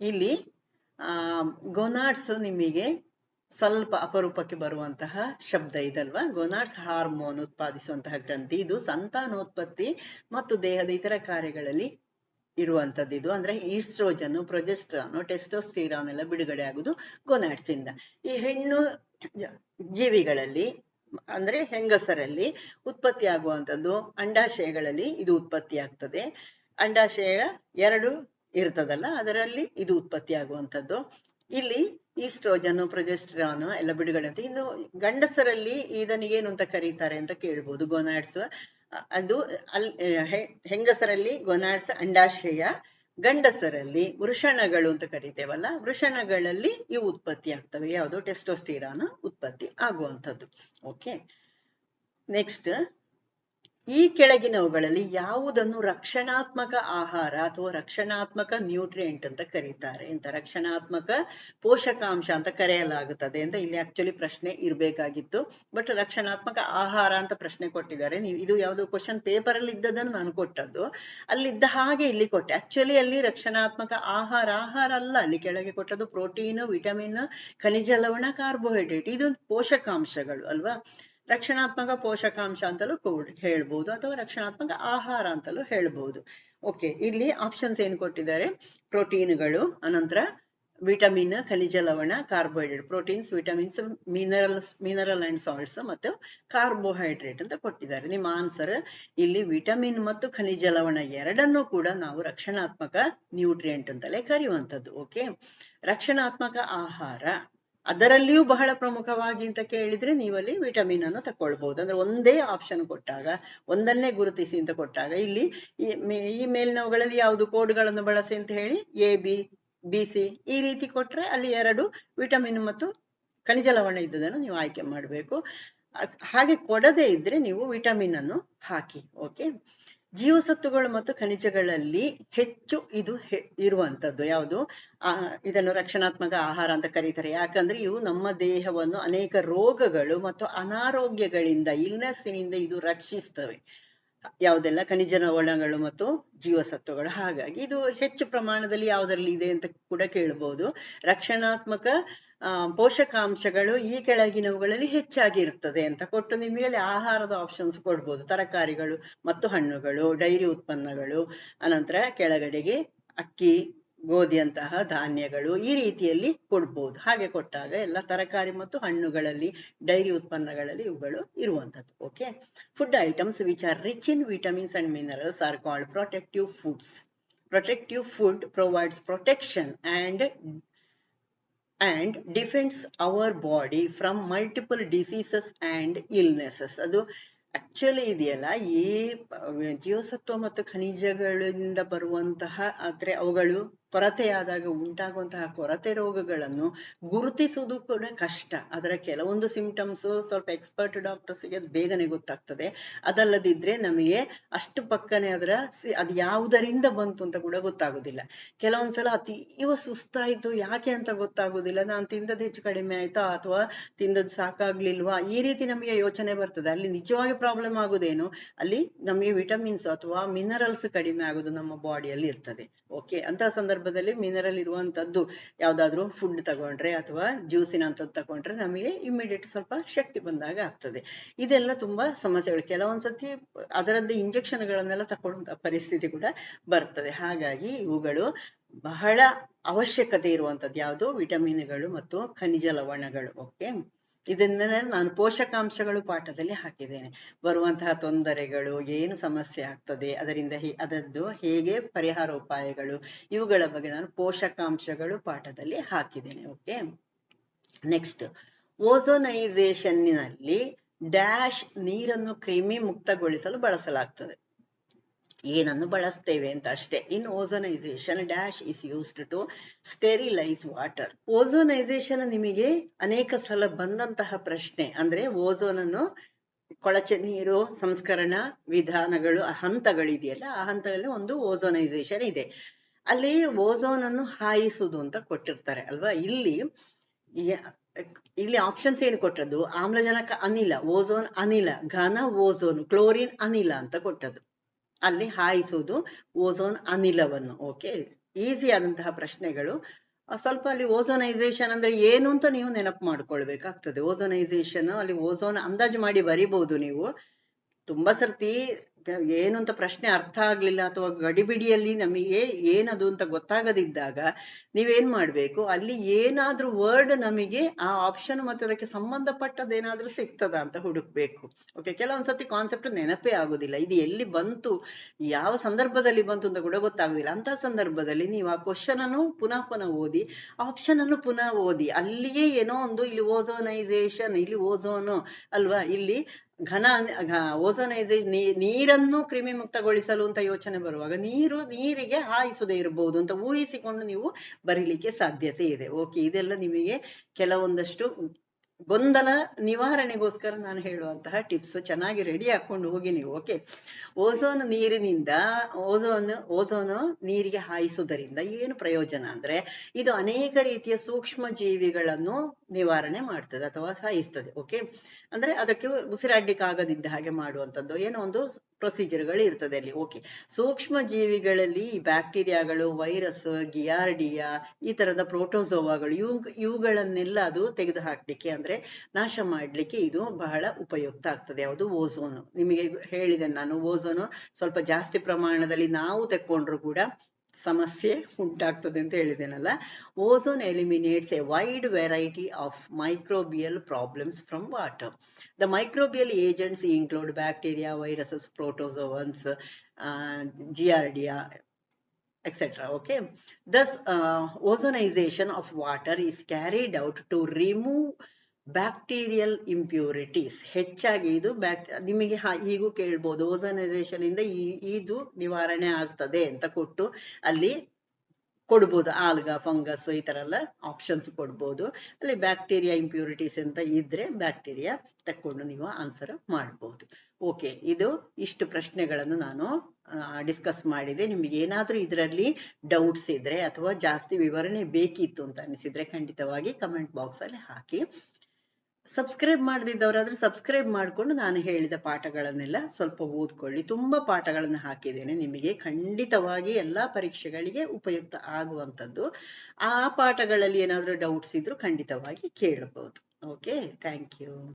ಇಲ್ಲಿ, ಆ ಗೊನಾಡ್ಸ್ ನಿಮಗೆ ಸ್ವಲ್ಪ ಅಪರೂಪಕ್ಕೆ ಬರುವಂತಹ ಶಬ್ದ ಇದಲ್ವಾ? ಗೊನಾಡ್ಸ್ ಹಾರ್ಮೋನ್ ಉತ್ಪಾದಿಸುವಂತಹ ಗ್ರಂಥಿ, ಇದು ಸಂತಾನೋತ್ಪತ್ತಿ ಮತ್ತು ದೇಹದ ಇತರ ಕಾರ್ಯಗಳಲ್ಲಿ ಇರುವಂತದ್ದು ಇದು. ಅಂದ್ರೆ ಈಸ್ಟ್ರೋಜನ್ ಪ್ರೊಜೆಸ್ಟ್ರಾನ್ ಟೆಸ್ಟೋಸ್ಟಿರಾನ್ ಎಲ್ಲ ಬಿಡುಗಡೆ ಆಗುದು ಗೊನಾಡ್ಸ್ ಇಂದ ಈ ಹೆಣ್ಣು ಜೀವಿಗಳಲ್ಲಿ, ಅಂದ್ರೆ ಹೆಂಗಸರಲ್ಲಿ ಉತ್ಪತ್ತಿ ಆಗುವಂತದ್ದು ಅಂಡಾಶಯಗಳಲ್ಲಿ ಇದು ಉತ್ಪತ್ತಿ ಆಗ್ತದೆ ಅಂಡಾಶಯ ಎರಡು ಇರ್ತದಲ್ಲ, ಅದರಲ್ಲಿ ಇದು ಉತ್ಪತ್ತಿ ಆಗುವಂತದ್ದು ಇಲ್ಲಿ ಈಸ್ಟ್ರೋಜನ್ ಪ್ರೊಜೆಸ್ಟ್ರಾನ್ ಎಲ್ಲ ಬಿಡುಗಡೆ ಇನ್ನು ಗಂಡಸರಲ್ಲಿ ಇದನ್ನ ಏನು ಅಂತ ಕರೀತಾರೆ ಅಂತ ಕೇಳ್ಬೋದು ಗೊನಾಡ್ಸ್ ಅದು ಅಲ್ ಹೆಂಗಸರಲ್ಲಿ ಗೊನಾಡ್ಸ್ ಅಂಡಾಶಯ, ಗಂಡಸರಲ್ಲಿ ವೃಷಣಗಳು ಅಂತ ಕರಿತೇವಲ್ಲ, ವೃಷಣಗಳಲ್ಲಿ ಇವು ಉತ್ಪತ್ತಿ ಆಗ್ತವೆ. ಯಾವುದು? ಟೆಸ್ಟೋಸ್ಟಿರಾನ ಉತ್ಪತ್ತಿ ಆಗುವಂಥದ್ದು. ಓಕೆ ನೆಕ್ಸ್ಟ್ ಈ ಕೆಳಗಿನವುಗಳಲ್ಲಿ ಯಾವುದನ್ನು ರಕ್ಷಣಾತ್ಮಕ ಆಹಾರ ಅಥವಾ ರಕ್ಷಣಾತ್ಮಕ ನ್ಯೂಟ್ರಿಯೆಂಟ್ ಅಂತ ಕರೀತಾರೆ. ಅಂತ ರಕ್ಷಣಾತ್ಮಕ ಪೋಷಕಾಂಶ ಅಂತ ಕರೆಯಲಾಗುತ್ತದೆ ಅಂತ ಇಲ್ಲಿ ಆಕ್ಚುಲಿ ಪ್ರಶ್ನೆ ಇರಬೇಕಾಗಿತ್ತು. ಬಟ್ ರಕ್ಷಣಾತ್ಮಕ ಆಹಾರ ಅಂತ ಪ್ರಶ್ನೆ ಕೊಟ್ಟಿದ್ದಾರೆ. ನೀವು ಇದು ಯಾವುದು ಕ್ವಶನ್ ಪೇಪರ್ ಅಲ್ಲಿ ಇದ್ದದನ್ನು ನಾನು ಕೊಟ್ಟದ್ದು. ಅಲ್ಲಿದ್ದ ಹಾಗೆ ಇಲ್ಲಿ ಕೊಟ್ಟೆ. ಆಕ್ಚುಲಿ ಅಲ್ಲಿ ರಕ್ಷಣಾತ್ಮಕ ಆಹಾರ ಆಹಾರ ಅಲ್ಲ. ಅಲ್ಲಿ ಕೆಳಗೆ ಕೊಟ್ಟದ್ದು ಪ್ರೋಟೀನ್ ವಿಟಮಿನ್ ಖನಿಜ ಲವಣ ಕಾರ್ಬೋಹೈಡ್ರೇಟ್ ಇದೊಂದು ಪೋಷಕಾಂಶಗಳು ಅಲ್ವಾ? ರಕ್ಷಣಾತ್ಮಕ ಪೋಷಕಾಂಶ ಅಂತಲೂ ಕೂಡ ಹೇಳ್ಬೋದು ಅಥವಾ ರಕ್ಷಣಾತ್ಮಕ ಆಹಾರ ಅಂತಲೂ ಹೇಳ್ಬೋದು. ಓಕೆ ಇಲ್ಲಿ ಆಪ್ಷನ್ಸ್ ಏನ್ ಕೊಟ್ಟಿದ್ದಾರೆ? ಪ್ರೋಟೀನ್ಗಳು, ಅನಂತರ ವಿಟಮಿನ್, ಖನಿಜ ಲವಣ carbohydrate proteins, vitamins minerals mineral and salts ಮತ್ತು ಕಾರ್ಬೋಹೈಡ್ರೇಟ್ ಅಂತ ಕೊಟ್ಟಿದ್ದಾರೆ. ನಿಮ್ಮ ಆನ್ಸರ್ ಇಲ್ಲಿ ವಿಟಮಿನ್ ಮತ್ತು ಖನಿಜ ಲವಣ ಎರಡನ್ನೂ ಕೂಡ ನಾವು ರಕ್ಷಣಾತ್ಮಕ ನ್ಯೂಟ್ರಿಯೆಂಟ್ ಅಂತಲೇ ಕರೆಯುವಂಥದ್ದು. ಓಕೆ ರಕ್ಷಣಾತ್ಮಕ ಆಹಾರ. ಅದರಲ್ಲಿಯೂ ಬಹಳ ಪ್ರಮುಖವಾಗಿ ಅಂತ ಕೇಳಿದ್ರೆ ನೀವಲ್ಲಿ ವಿಟಮಿನ್ ಅನ್ನು ತಕೊಳ್ಬಹುದು ಅಂದ್ರೆ ಒಂದೇ ಆಪ್ಷನ್ ಕೊಟ್ಟಾಗ, ಒಂದನ್ನೇ ಗುರುತಿಸಿ ಅಂತ ಕೊಟ್ಟಾಗ ಇಲ್ಲಿ ಈ ಮೇಲ್ನವುಗಳಲ್ಲಿ ಯಾವುದು ಕೋಡ್ಗಳನ್ನು ಬಳಸಿ ಅಂತ ಹೇಳಿ ಎ ಬಿ ಬಿ ಸಿ ಈ ರೀತಿ ಕೊಟ್ರೆ ಅಲ್ಲಿ ಎರಡು ವಿಟಮಿನ್ ಮತ್ತು ಖನಿಜ ಲವಣ ಇದ್ದದನ್ನು ನೀವು ಆಯ್ಕೆ ಮಾಡಬೇಕು. ಹಾಗೆ ಕೊಡದೇ ಇದ್ರೆ ನೀವು ವಿಟಮಿನ್ ಅನ್ನು ಹಾಕಿ ಓಕೆ ಜೀವಸತ್ವಗಳು ಮತ್ತು ಖನಿಜಗಳಲ್ಲಿ ಹೆಚ್ಚು ಇದು ಇರುವಂತದ್ದು. ಯಾವುದು? ಆ, ಇದನ್ನು ರಕ್ಷಣಾತ್ಮಕ ಆಹಾರ ಅಂತ ಕರೀತಾರೆ. ಯಾಕಂದ್ರೆ ಇವು ನಮ್ಮ ದೇಹವನ್ನು ಅನೇಕ ರೋಗಗಳು ಮತ್ತು ಅನಾರೋಗ್ಯಗಳಿಂದ ಇಲ್ನೆಸ್ಸಿನಿಂದ ಇದು ರಕ್ಷಿಸ್ತವೆ. ಯಾವುದೆಲ್ಲ? ಖನಿಜ ಲವಣಗಳು ಮತ್ತು ಜೀವಸತ್ವಗಳು. ಹಾಗಾಗಿ ಇದು ಹೆಚ್ಚು ಪ್ರಮಾಣದಲ್ಲಿ ಯಾವುದರಲ್ಲಿ ಇದೆ ಅಂತ ಕೂಡ ಕೇಳಬಹುದು ರಕ್ಷಣಾತ್ಮಕ ಪೋಷಕಾಂಶಗಳು ಈ ಕೆಳಗಿನವುಗಳಲ್ಲಿ ಹೆಚ್ಚಾಗಿ ಇರ್ತದೆ ಅಂತ ಕೊಟ್ಟು ನಿಮಗೆ ಆಹಾರದ ಆಪ್ಷನ್ಸ್ ಕೊಡ್ಬೋದು. ತರಕಾರಿಗಳು ಮತ್ತು ಹಣ್ಣುಗಳು, ಡೈರಿ ಉತ್ಪನ್ನಗಳು, ಅನಂತರ ಕೆಳಗಡೆಗೆ ಅಕ್ಕಿ, ಗೋಧಿಯಂತಹ ಧಾನ್ಯಗಳು ಈ ರೀತಿಯಲ್ಲಿ ಕೊಡ್ಬೋದು. ಹಾಗೆ ಕೊಟ್ಟಾಗ ಎಲ್ಲ ತರಕಾರಿ ಮತ್ತು ಹಣ್ಣುಗಳಲ್ಲಿ, ಡೈರಿ ಉತ್ಪನ್ನಗಳಲ್ಲಿ ಇವುಗಳು ಇರುವಂತದ್ದು okay food items which are rich in vitamins and minerals are called protective foods protective food provides protection and and defends our body from multiple diseases and illnesses ಅದು ಆಕ್ಚುಲಿ ಇದೆಯಲ್ಲ ಈ ಜೀವಸತ್ವ ಮತ್ತು ಖನಿಜಗಳಿಂದ ಬರುವಂತಹ ಆದ್ರೆ ಅವುಗಳು ಕೊರತೆಯಾದಾಗ ಉಂಟಾಗುವಂತಹ ಕೊರತೆ ರೋಗಗಳನ್ನು ಗುರುತಿಸುವುದು ಕೂಡ ಕಷ್ಟ. ಅದರ ಕೆಲವೊಂದು ಸಿಂಪ್ಟಮ್ಸ್ ಸ್ವಲ್ಪ ಎಕ್ಸ್ಪರ್ಟ್ ಡಾಕ್ಟರ್ಸ್ಗೆ ಬೇಗನೆ ಗೊತ್ತಾಗ್ತದೆ. ಅದಲ್ಲದಿದ್ರೆ ನಮಗೆ ಅಷ್ಟು ಪಕ್ಕನೆ ಅದರ ಅದು ಯಾವುದರಿಂದ ಬಂತು ಅಂತ ಕೂಡ ಗೊತ್ತಾಗುದಿಲ್ಲ. ಕೆಲವೊಂದ್ಸಲ ಅತೀವ ಸುಸ್ತಾಯಿತು, ಯಾಕೆ ಅಂತ ಗೊತ್ತಾಗುದಿಲ್ಲ. ನಾನು ತಿಂದದ್ದು ಹೆಚ್ಚು ಕಡಿಮೆ ಆಯ್ತಾ, ಅಥವಾ ತಿಂದದ್ದು ಸಾಕಾಗ್ಲಿಲ್ವಾ? ಈ ರೀತಿ ನಮಗೆ ಯೋಚನೆ ಬರ್ತದೆ. ಅಲ್ಲಿ ನಿಜವಾಗಿ ಪ್ರಾಬ್ಲಮ್ ಆಗುದೇನು? ಅಲ್ಲಿ ನಮಗೆ ವಿಟಮಿನ್ಸ್ ಅಥವಾ ಮಿನರಲ್ಸ್ ಕಡಿಮೆ ಆಗುದು ನಮ್ಮ ಬಾಡಿಯಲ್ಲಿ ಇರ್ತದೆ. ಓಕೆ ಅಂತಹ ಸಂದರ್ಭದಲ್ಲಿ ಮಿನರಲ್ ಇರುವಂತದ್ದು ಯಾವ್ದಾದ್ರು ಫುಡ್ ತಗೊಂಡ್ರೆ ಅಥವಾ ಜ್ಯೂಸಿನ ಅಂತದ್ದು ತಗೊಂಡ್ರೆ ನಮಗೆ ಇಮಿಡಿಯೇಟ್ ಸ್ವಲ್ಪ ಶಕ್ತಿ ಬಂದಾಗ ಆಗ್ತದೆ. ಇದೆಲ್ಲ ತುಂಬಾ ಸಮಸ್ಯೆಗಳು. ಕೆಲವೊಂದ್ಸತಿ ಅದರದ್ದು ಇಂಜೆಕ್ಷನ್ ಗಳನ್ನೆಲ್ಲ ತಕೊಳ್ಳುವಂತ ಪರಿಸ್ಥಿತಿ ಕೂಡ ಬರ್ತದೆ. ಹಾಗಾಗಿ ಇವುಗಳು ಬಹಳ ಅವಶ್ಯಕತೆ ಇರುವಂತದ್ದು. ಯಾವುದು? ವಿಟಮಿನ್ಗಳು ಮತ್ತು ಖನಿಜ ಲವಣಗಳು. ಓಕೆ ಇದನ್ನೆಲ್ಲ ನಾನು ಪೋಷಕಾಂಶಗಳು ಪಾಠದಲ್ಲಿ ಹಾಕಿದ್ದೇನೆ. ಬರುವಂತಹ ತೊಂದರೆಗಳು, ಏನು ಸಮಸ್ಯೆ ಆಗ್ತದೆ, ಅದರಿಂದ ಅದದ್ದು ಹೇಗೆ ಪರಿಹಾರ ಉಪಾಯಗಳು ಇವುಗಳ ಬಗ್ಗೆ ನಾನು ಪೋಷಕಾಂಶಗಳು ಪಾಠದಲ್ಲಿ ಹಾಕಿದ್ದೇನೆ. ಓಕೆ ನೆಕ್ಸ್ಟ್ ಓಝೋನೈಸೇಷನ್ನಿನಲ್ಲಿ ಡ್ಯಾಶ್ ನೀರನ್ನು ಕ್ರಿಮಿ ಮುಕ್ತಗೊಳಿಸಲು ಬಳಸಲಾಗ್ತದೆ. ಏನನ್ನು ಬಳಸ್ತೇವೆ ಅಂತ ಅಷ್ಟೇ. In ozonisation dash is used to sterilise water ozonisation ನಿಮಗೆ ಅನೇಕ ಸಲ ಬಂದಂತಹ ಪ್ರಶ್ನೆ. ಅಂದ್ರೆ ಓಝೋನ್ ಅನ್ನು ಕೊಳಚೆ ನೀರು, ಸಂಸ್ಕರಣ, ವಿಧಾನಗಳು ಹಂತಗಳಿದೆಯಲ್ಲ ಆ ಹಂತಗಳಲ್ಲಿ ಒಂದು ಓಝೋನೈಸೇಷನ್ ಇದೆ. ಅಲ್ಲಿ ಓಝೋನ್ ಅನ್ನು ಹಾಯಿಸುವುದು ಅಂತ ಕೊಟ್ಟಿರ್ತಾರೆ ಅಲ್ವಾ? ಇಲ್ಲಿ ಇಲ್ಲಿ ಆಪ್ಷನ್ಸ್ ಏನು ಕೊಟ್ಟದ್ದು? ಆಮ್ಲಜನಕ ಅನಿಲ ಓಝೋನ್ ಅನಿಲ, ಘನ ಓಝೋನ್ ಕ್ಲೋರಿನ್ ಅನಿಲ ಅಂತ ಕೊಟ್ಟದ್ದು. ಅಲ್ಲಿ ಹಾಯಿಸುವುದು ಓಝೋನ್ ಅನಿಲವನ್ನು ಓಕೆ ಈಸಿ ಆದಂತಹ ಪ್ರಶ್ನೆಗಳು. ಸ್ವಲ್ಪ ಅಲ್ಲಿ ಓಝೋನೈಸೇಷನ್ ಅಂದ್ರೆ ಏನು ಅಂತ ನೀವು ನೆನಪು ಮಾಡ್ಕೊಳ್ಬೇಕಾಗ್ತದೆ. ಓಝೋನೈಸೇಷನ್ ಅಲ್ಲಿ ಓಝೋನ್ ಅಂದಾಜು ಮಾಡಿ ಬರಿಬಹುದು ನೀವು. ತುಂಬಾ ಸರ್ತಿ ಏನು ಅಂತ ಪ್ರಶ್ನೆ ಅರ್ಥ ಆಗ್ಲಿಲ್ಲ ಅಥವಾ ಗಡಿಬಿಡಿಯಲ್ಲಿ ನಮಗೆ ಏನದು ಅಂತ ಗೊತ್ತಾಗದಿದ್ದಾಗ ನೀವೇನ್ ಮಾಡ್ಬೇಕು? ಅಲ್ಲಿ ಏನಾದ್ರೂ ವರ್ಡ್ ನಮಗೆ ಆ ಆಪ್ಷನ್ ಮತ್ತೆ ಅದಕ್ಕೆ ಸಂಬಂಧಪಟ್ಟದ್ದೇನಾದ್ರೂ ಸಿಗ್ತದ ಅಂತ ಹುಡುಕ್ಬೇಕು. ಓಕೆ ಕೆಲವೊಂದ್ಸತಿ ಕಾನ್ಸೆಪ್ಟ್ ನೆನಪೇ ಆಗುದಿಲ್ಲ. ಇದು ಎಲ್ಲಿ ಬಂತು, ಯಾವ ಸಂದರ್ಭದಲ್ಲಿ ಬಂತು ಅಂತ ಕೂಡ ಗೊತ್ತಾಗುದಿಲ್ಲ. ಅಂತ ಸಂದರ್ಭದಲ್ಲಿ ನೀವು ಆ ಕ್ವಶನ್ ಅನ್ನು ಪುನಃ ಪುನಃ ಓದಿ ಆಪ್ಷನ್ ಅನ್ನು ಪುನಃ ಓದಿ. ಅಲ್ಲಿಯೇ ಏನೋ ಒಂದು ಇಲ್ಲಿ ಓಝೋನೈಸೇಷನ್ ಇಲ್ಲಿ ಓಝೋನು ಅಲ್ವಾ? ಇಲ್ಲಿ ಘನ ಓಝೋನೈಸೇಷನ್ ನೀರನ್ನು ಕ್ರಿಮಿ ಮುಕ್ತಗೊಳಿಸಲು ಅಂತ ಯೋಚನೆ ಬರುವಾಗ ನೀರು ನೀರಿಗೆ ಹಾಯಿಸದೇ ಇರಬಹುದು ಅಂತ ಊಹಿಸಿಕೊಂಡು ನೀವು ಬರೀಲಿಕ್ಕೆ ಸಾಧ್ಯತೆ ಇದೆ. ಓಕೆ ಇದೆಲ್ಲ ನಿಮಗೆ ಕೆಲವೊಂದಷ್ಟು ಗೊಂದಲ ನಿವಾರಣೆಗೋಸ್ಕರ ನಾನು ಹೇಳುವಂತಹ ಟಿಪ್ಸ್ ಚೆನ್ನಾಗಿ ರೆಡಿ ಹಾಕೊಂಡು ಹೋಗಿ ನೀವು. ಓಕೆ ಓಝೋನ್ ನೀರಿನಿಂದ ಓಝೋನ್ ಓಝೋನ್ ನೀರಿಗೆ ಹಾಯಿಸುವುದರಿಂದ ಏನು ಪ್ರಯೋಜನ ಅಂದ್ರೆ ಇದು ಅನೇಕ ರೀತಿಯ ಸೂಕ್ಷ್ಮ ಜೀವಿಗಳನ್ನು ನಿವಾರಣೆ ಮಾಡ್ತದೆ ಅಥವಾ ಸಾಯಿಸ್ತದೆ ಓಕೆ ಅಂದ್ರೆ ಅದಕ್ಕೆ ಉಸಿರಾಡ್ಲಿಕ್ಕೆ ಆಗದಿದ್ದ ಹಾಗೆ ಮಾಡುವಂಥದ್ದು, ಏನೋ ಒಂದು ಪ್ರೊಸೀಜರ್ಗಳು ಇರ್ತದೆ ಅಲ್ಲಿ ಓಕೆ ಸೂಕ್ಷ್ಮ ಜೀವಿಗಳಲ್ಲಿ ಈ ಬ್ಯಾಕ್ಟೀರಿಯಾಗಳು ವೈರಸ್ ಗಿಯಾರ್ಡಿಯಾ ಈ ತರದ ಪ್ರೋಟೋಸೋವಾಗಳು ಇವು, ಇವುಗಳನ್ನೆಲ್ಲ ಅದು ತೆಗೆದು ಹಾಕ್ಲಿಕ್ಕೆ ಅಂದ್ರೆ ನಾಶ ಮಾಡ್ಲಿಕ್ಕೆ ಇದು ಬಹಳ ಉಪಯುಕ್ತ ಆಗ್ತದೆ, ಯಾವುದು ಓಝೋನ್ ನಿಮಗೆ ಹೇಳಿದೆ ನಾನು ಓಝೋನು ಸ್ವಲ್ಪ ಜಾಸ್ತಿ ಪ್ರಮಾಣದಲ್ಲಿ ನಾವು ತೆಕ್ಕೊಂಡ್ರು ಕೂಡ ಸಮಸ್ಯೆ ಉಂಟಾಗ್ತದೆ ಅಂತ ಹೇಳಿದ್ದೇನಲ್ಲ ozone eliminates a wide variety of microbial problems from water the microbial agents include bacteria viruses protozoans giardia etc okay? Thus uh, ozonization of water is carried out to remove bacterial impurities ಹೆಚ್ಚಾಗಿ ಇದು ಬ್ಯಾಕ್ ನಿಮಗೆ ಹೀಗೂ ಕೇಳ್ಬೋದು. ಓಝನೈಸೇಷನ್ ಇಂದ ಈ, ಇದು ನಿವಾರಣೆ ಆಗ್ತದೆ ಅಂತ ಕೊಟ್ಟು ಅಲ್ಲಿ ಕೊಡ್ಬೋದು. ಆಲ್ಗಾ, ಫಂಗಸ್ ಈ ತರ ಎಲ್ಲ ಆಪ್ಷನ್ಸ್ ಕೊಡ್ಬೋದು. ಅಲ್ಲಿ ಬ್ಯಾಕ್ಟೀರಿಯಾ ಇಂಪ್ಯೂರಿಟೀಸ್ ಅಂತ ಇದ್ರೆ ಬ್ಯಾಕ್ಟೀರಿಯಾ ತಕ್ಕೊಂಡು ನೀವು ಆನ್ಸರ್ ಮಾಡ್ಬೋದು. ಓಕೆ ಇದು ಇಷ್ಟು ಪ್ರಶ್ನೆಗಳನ್ನು ನಾನು ಡಿಸ್ಕಸ್ ಮಾಡಿದೆ. ನಿಮ್ಗೆ ಏನಾದ್ರೂ ಇದರಲ್ಲಿ ಡೌಟ್ಸ್ ಇದ್ರೆ ಅಥವಾ ಜಾಸ್ತಿ ವಿವರಣೆ ಬೇಕಿತ್ತು ಅಂತ ಅನಿಸಿದ್ರೆ ಖಂಡಿತವಾಗಿ ಕಮೆಂಟ್ ಬಾಕ್ಸ್ ಅಲ್ಲಿ ಹಾಕಿ. ಸಬ್ಸ್ಕ್ರೈಬ್ ಮಾಡದಿದ್ದವರಾದ್ರೆ ಸಬ್ಸ್ಕ್ರೈಬ್ ಮಾಡಿಕೊಂಡು ನಾನು ಹೇಳಿದ ಪಾಠಗಳನ್ನೆಲ್ಲ ಸ್ವಲ್ಪ ಓದ್ಕೊಳ್ಳಿ. ತುಂಬಾ ಪಾಠಗಳನ್ನು ಹಾಕಿದ್ದೇನೆ. ನಿಮಗೆ ಖಂಡಿತವಾಗಿ ಎಲ್ಲಾ ಪರೀಕ್ಷೆಗಳಿಗೆ ಉಪಯುಕ್ತ ಆಗುವಂಥದ್ದು. ಆ ಪಾಠಗಳಲ್ಲಿ ಏನಾದರೂ ಡೌಟ್ಸ್ ಇದ್ರು ಖಂಡಿತವಾಗಿ ಕೇಳಬಹುದು. Okay thank you